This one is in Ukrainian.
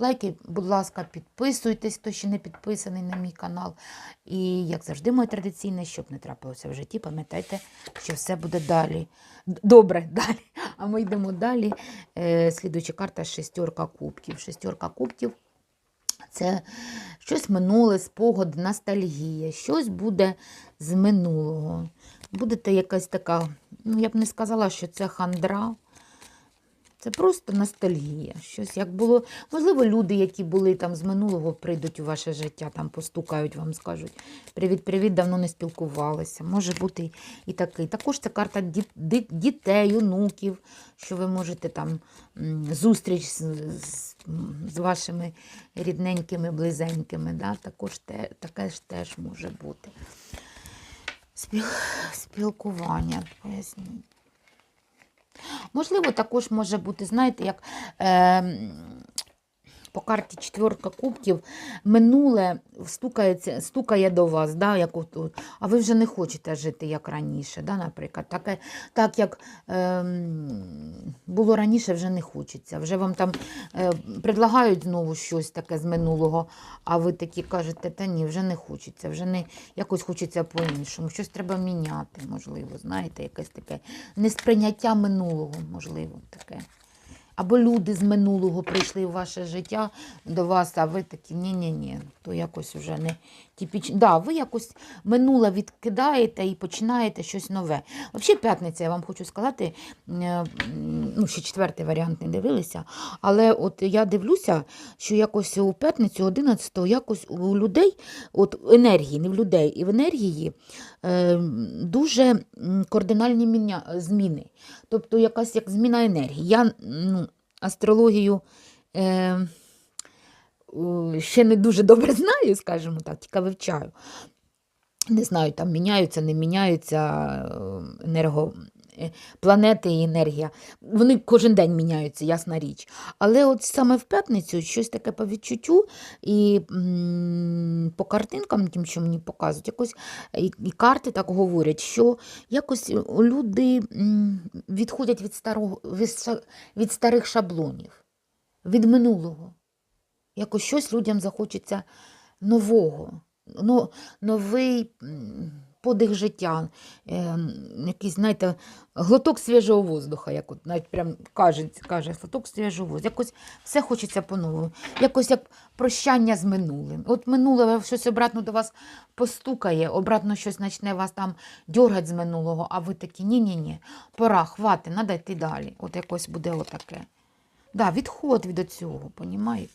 Лайки, будь ласка, підписуйтесь, хто ще не підписаний на мій канал. І, як завжди, моє традиційне, щоб не трапилося в житті, пам'ятайте, що все буде далі. Добре, далі. А ми йдемо далі. Е, слідуюча карта шестерка кубків. Шестерка кубків це щось минуле, спогади, ностальгія, щось буде з минулого. Будете якась така, ну я б не сказала, що це хандра. Це просто ностальгія. Щось як було. Можливо, люди, які були там з минулого, прийдуть у ваше життя, там постукають вам, скажуть привіт-привіт, давно не спілкувалися. Може бути і- такий. Також це карта дітей, онуків, що ви можете там зустріч з, з, з вашими рідненькими, близенькими. Да? Також те, таке ж теж може бути. Спіл, спілкування, поясніть. Можливо, також може бути, знаєте, як е, по карті четверка кубків минуле стукається, стукає до вас, да, як от, а ви вже не хочете жити як раніше, да, наприклад. Таке, так як е, було раніше, вже не хочеться. Вже вам там е, предлагають знову щось таке з минулого, а ви такі кажете, та ні, вже не хочеться, вже не якось хочеться по-іншому. Щось треба міняти, можливо, знаєте, якесь таке несприйняття минулого, можливо, таке. Або люди з минулого прийшли в ваше життя до вас, а ви такі ні-ні-ні, то якось вже не типічно. Да, ви якось минуле відкидаєте і починаєте щось нове. Взагалі, п'ятниця, я вам хочу сказати, е, ну, ще четвертий варіант не дивилися, але от я дивлюся, що якось у п'ятницю 11-го якось у людей, от енергії, не в людей, і в енергії е, дуже кардинальні зміни. Тобто якась як зміна енергії. Я ну, астрологію е, ще не дуже добре знаю, скажімо так, тільки вивчаю. Не знаю, там міняються, не міняються е, енерго, е, планети і енергія. Вони кожен день міняються, ясна річ. Але от саме в п'ятницю щось таке по відчуттю і по картинкам, тим, що мені показують, якось і, карти так говорять, що якось люди відходять від, старого, від старих шаблонів, від минулого. Якось щось людям захочеться нового, ну, новий подих життя, е, якийсь, знаєте, глоток свіжого воздуха, як от навіть прям каже, каже глоток свіжого воздуха. Якось все хочеться по-новому. Якось як прощання з минулим. От минуле щось обратно до вас постукає, обратно щось почне вас там дьоргати з минулого, а ви такі ні-ні-ні, пора, хвати, треба йти далі. От якось буде отаке. Да, відход від цього, понімаєте?